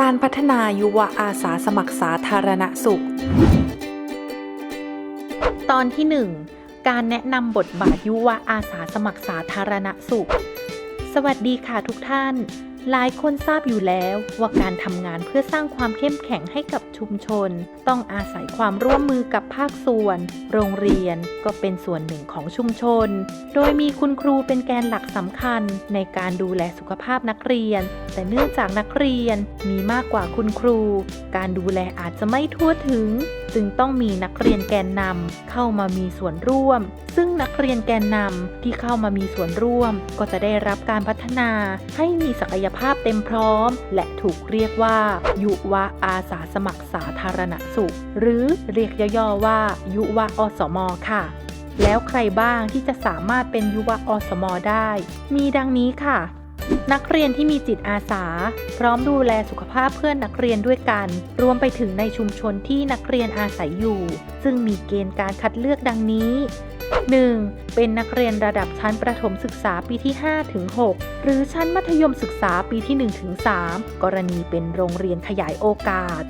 การพัฒนายุวอาสาสมัครสาธารณสุข ตอนที่ 1 การแนะนำบทบาทยุวอาสาสมัครสาธารณสุข สวัสดีค่ะทุกท่าน หลายคนทราบอยู่แล้วว่าการทำงานเพื่อสร้างความเข้มแข็งให้กับชุมชน ต้องอาศัยความร่วมมือกับภาคส่วน โรงเรียนก็เป็นส่วนหนึ่งของชุมชน โดยมีคุณครูเป็นแกนหลักสำคัญในการดูแลสุขภาพนักเรียน แต่เนื่องจากนักเรียนมีมากกว่าคุณครู การดูแลอาจจะไม่ทั่วถึง จึงต้องมีนักเรียนแกนนำเข้ามามีส่วนร่วม ซึ่งนักเรียนแกนนำที่เข้ามามีส่วนร่วม ก็จะได้รับการพัฒนาให้มีศักยภาพเต็มพร้อม และถูกเรียกว่า ยุวอาสาสมัครสาธารณสุข หรือเรียกย่อๆว่า ยุวอสมค่ะแล้วใครบ้างที่จะสามารถเป็นยุวอสมได้ มีดังนี้ค่ะ นักเรียนที่มีจิตอาสา พร้อมดูแลสุขภาพเพื่อนนักเรียนด้วยกัน รวมไปถึงในชุมชนที่นักเรียนอาศัยอยู่ ซึ่งมีเกณฑ์การคัดเลือกดังนี้ 1. เป็นนักเรียนระดับชั้นประถมศึกษาปีที่ 5 ถึง 6 หรือชั้นมัธยมศึกษาปีที่ 1 ถึง 3 กรณีเป็นโรงเรียนขยายโอกาส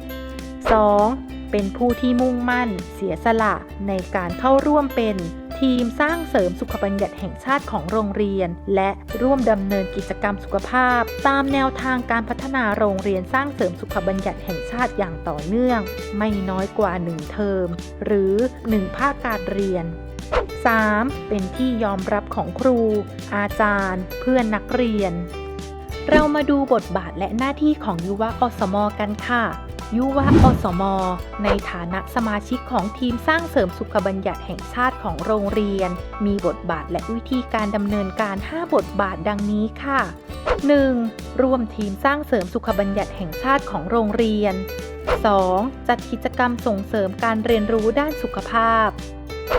2. เป็นผู้ที่มุ่งมั่น เสียสละในการเข้าร่วมเป็นทีมสร้างเสริมสุขบัญญัติแห่งชาติของโรงเรียน และร่วมดำเนินกิจกรรมสุขภาพ ตามแนวทางการพัฒนาโรงเรียนสร้างเสริมสุขบัญญัติแห่งชาติอย่างต่อเนื่อง ไม่น้อยกว่า 1 เทอม หรือ 1 ภาคการเรียน 3. เป็นที่ยอมรับของครู อาจารย์ เพื่อนนักเรียน เรามาดูบทบาทและหน้าที่ของยุวะอสมกันค่ะ ยุวะอสม ในฐานะสมาชิกของทีมสร้างเสริมสุขบัญญัติแห่งชาติของโรงเรียน มีบทบาทและวิธีการดำเนินการ 5 บทบาทดังนี้ค่ะ 1. ร่วมทีมสร้างเสริมสุขบัญญัติแห่งชาติของโรงเรียน 2. จัดกิจกรรมส่งเสริมการเรียนรู้ด้านสุขภาพ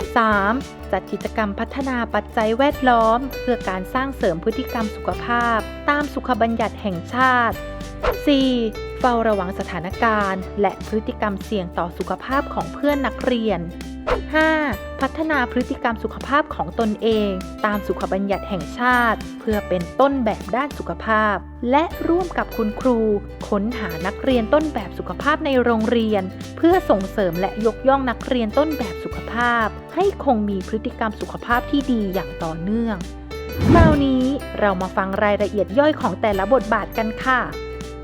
3. จัดกิจกรรมพัฒนาปัจจัยแวดล้อม เพื่อการสร้างเสริมพฤติกรรมสุขภาพ ตามสุขบัญญัติแห่งชาติ 4. เฝ้าระวังสถานการณ์ และพฤติกรรมเสี่ยงต่อสุขภาพของเพื่อนนักเรียน 5. พัฒนาพฤติกรรมสุขภาพของตนเอง ตามสุขบัญญัติแห่งชาติ เพื่อเป็นต้นแบบด้านสุขภาพ และร่วมกับคุณครู ค้นหานักเรียนต้นแบบสุขภาพในโรงเรียน เพื่อส่งเสริมและยกย่องนักเรียนต้นแบบสุขภาพ ให้คงมีพฤติกรรมสุขภาพที่ดีอย่างต่อเนื่องคราวนี้เรามาฟังรายละเอียดย่อยของแต่ละบทบาทกันค่ะ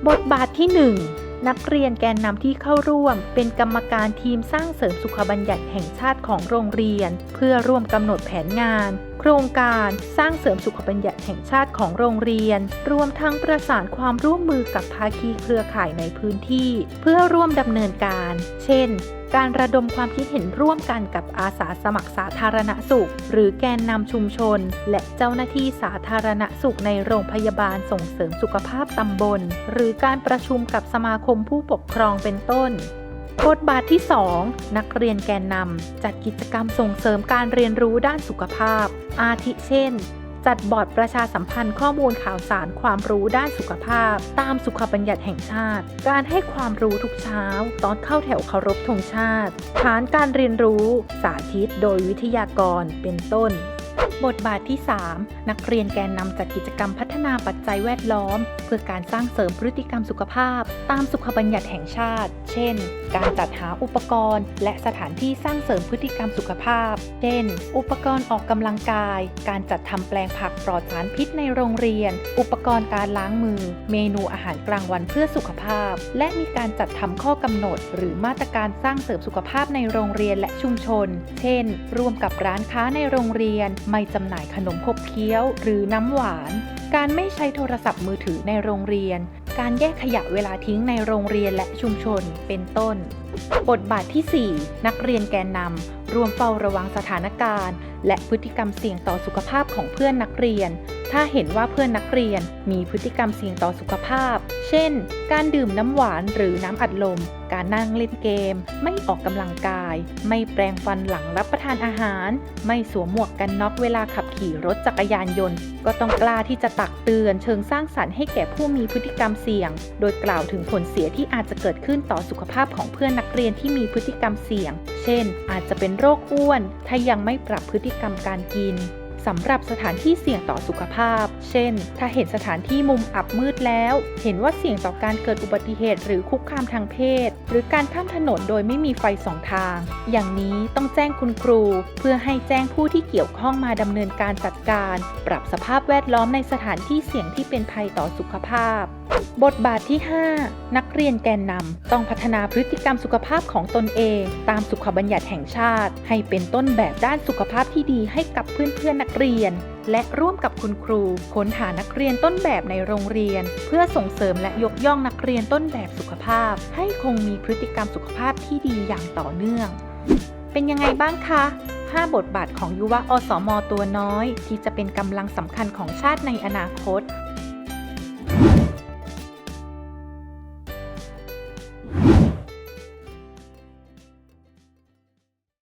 บทบาทที่ 1 นักเรียนแกนนำที่เข้าร่วม เป็นกรรมการทีมสร้างเสริมสุขบัญญัติแห่งชาติของโรงเรียน เพื่อร่วมกำหนดแผนงาน โครงการสร้างเสริมสุขบัญญัติแห่งชาติของโรงเรียน รวมทั้งประสานความร่วมมือกับภาคีเครือข่ายในพื้นที่ เพื่อร่วมดำเนินการ เช่น การระดมความคิดเห็นร่วมกันกับอาสาสมัครสาธารณสุข หรือแกนนำชุมชน และเจ้าหน้าที่สาธารณสุขในโรงพยาบาลส่งเสริมสุขภาพตำบล หรือการประชุมกับสมาคมผู้ปกครองเป็นต้น บทบาทที่ 2 นักเรียนแกนนำจัดกิจกรรมส่งเสริมการเรียนรู้ด้านสุขภาพ อาทิเช่น จัดบอร์ดประชาสัมพันธ์ข้อมูลข่าวสารความรู้ด้านสุขภาพ ตามสุขบัญญัติแห่งชาติ การให้ความรู้ทุกเช้า ตอนเข้าแถวเคารพธงชาติ ฐานการเรียนรู้ สาธิตโดยวิทยากรเป็นต้น บทบาทที่ 3 นักเรียนแกนนำจัดกิจกรรมพัฒนาปัจจัยแวดล้อม เพื่อการสร้างเสริมพฤติกรรมสุขภาพ ตามสุขบัญญัติแห่งชาติ เช่น การจัดหาอุปกรณ์ และสถานที่สร้างเสริมพฤติกรรมสุขภาพ เช่น อุปกรณ์ออกกำลังกาย การจัดทำแปลงผักปลอดสารพิษในโรงเรียน อุปกรณ์การล้างมือ เมนูอาหารกลางวันเพื่อสุขภาพ และมีการจัดทำข้อกำหนด หรือมาตรการสร้างเสริมสุขภาพในโรงเรียนและชุมชน เช่น ร่วมกับร้านค้าในโรงเรียนไม่จำหน่ายขนมขบเคี้ยว หรือน้ำหวาน การไม่ใช้โทรศัพท์มือถือในโรงเรียน การแยกขยะเวลาทิ้งในโรงเรียนและชุมชนเป็นต้น บทบาทที่ 4 นักเรียนแกนนำรวมเฝ้าระวังสถานการณ์ และพฤติกรรมเสี่ยงต่อสุขภาพของเพื่อนนักเรียน ถ้าเห็นว่าเพื่อนนักเรียนมีพฤติกรรมเสี่ยงต่อสุขภาพ เช่น การดื่มน้ำหวานหรือน้ำอัดลม การนั่งเล่นเกม ไม่ออกกำลังกาย ไม่แปรงฟันหลังรับประทานอาหาร ไม่สวมหมวกกันน็อกเวลาขับขี่รถจักรยานยนต์ ก็ต้องกล้าที่จะตักเตือน เชิงสร้างสรรค์ให้แก่ผู้มีพฤติกรรมเสี่ยง โดยกล่าวถึงผลเสียที่อาจจะเกิดขึ้นต่อสุขภาพของเพื่อนนักเรียนที่มีพฤติกรรมเสี่ยง ช่น อาจจะเป็นโรคอ้วน ถ้ายังไม่ปรับพฤติกรรมการกินสำหรับสถานที่เสี่ยงต่อสุขภาพ เช่น ถ้าเห็นสถานที่มุมอับมืดแล้ว เห็นว่าเสี่ยงต่อการเกิดอุบัติเหตุหรือคุกคามทางเพศ หรือการข้ามถนนโดยไม่มีไฟสองทาง อย่างนี้ต้องแจ้งคุณครู เพื่อให้แจ้งผู้ที่เกี่ยวข้องมาดำเนินการจัดการ ปรับสภาพแวดล้อมในสถานที่เสี่ยงที่เป็นภัยต่อสุขภาพ บทบาทที่ 5 นักเรียนแกนนำต้องพัฒนาพฤติกรรมสุขภาพของตนเอง ตามสุขบัญญัติแห่งชาติ ให้เป็นต้นแบบด้านสุขภาพที่ดีให้กับเพื่อนๆนนักเรียน และร่วมกับคุณครูค้นหานักเรียนต้นแบบในโรงเรียน เพื่อส่งเสริมและยกย่องนักเรียนต้นแบบสุขภาพ ให้คงมีพฤติกรรมสุขภาพที่ดีอย่างต่อเนื่อง เป็นยังไงบ้างคะ5 บทบาทของยุวอสมตัวน้อย ที่จะเป็นกำลังสำคัญของชาติในอนาคต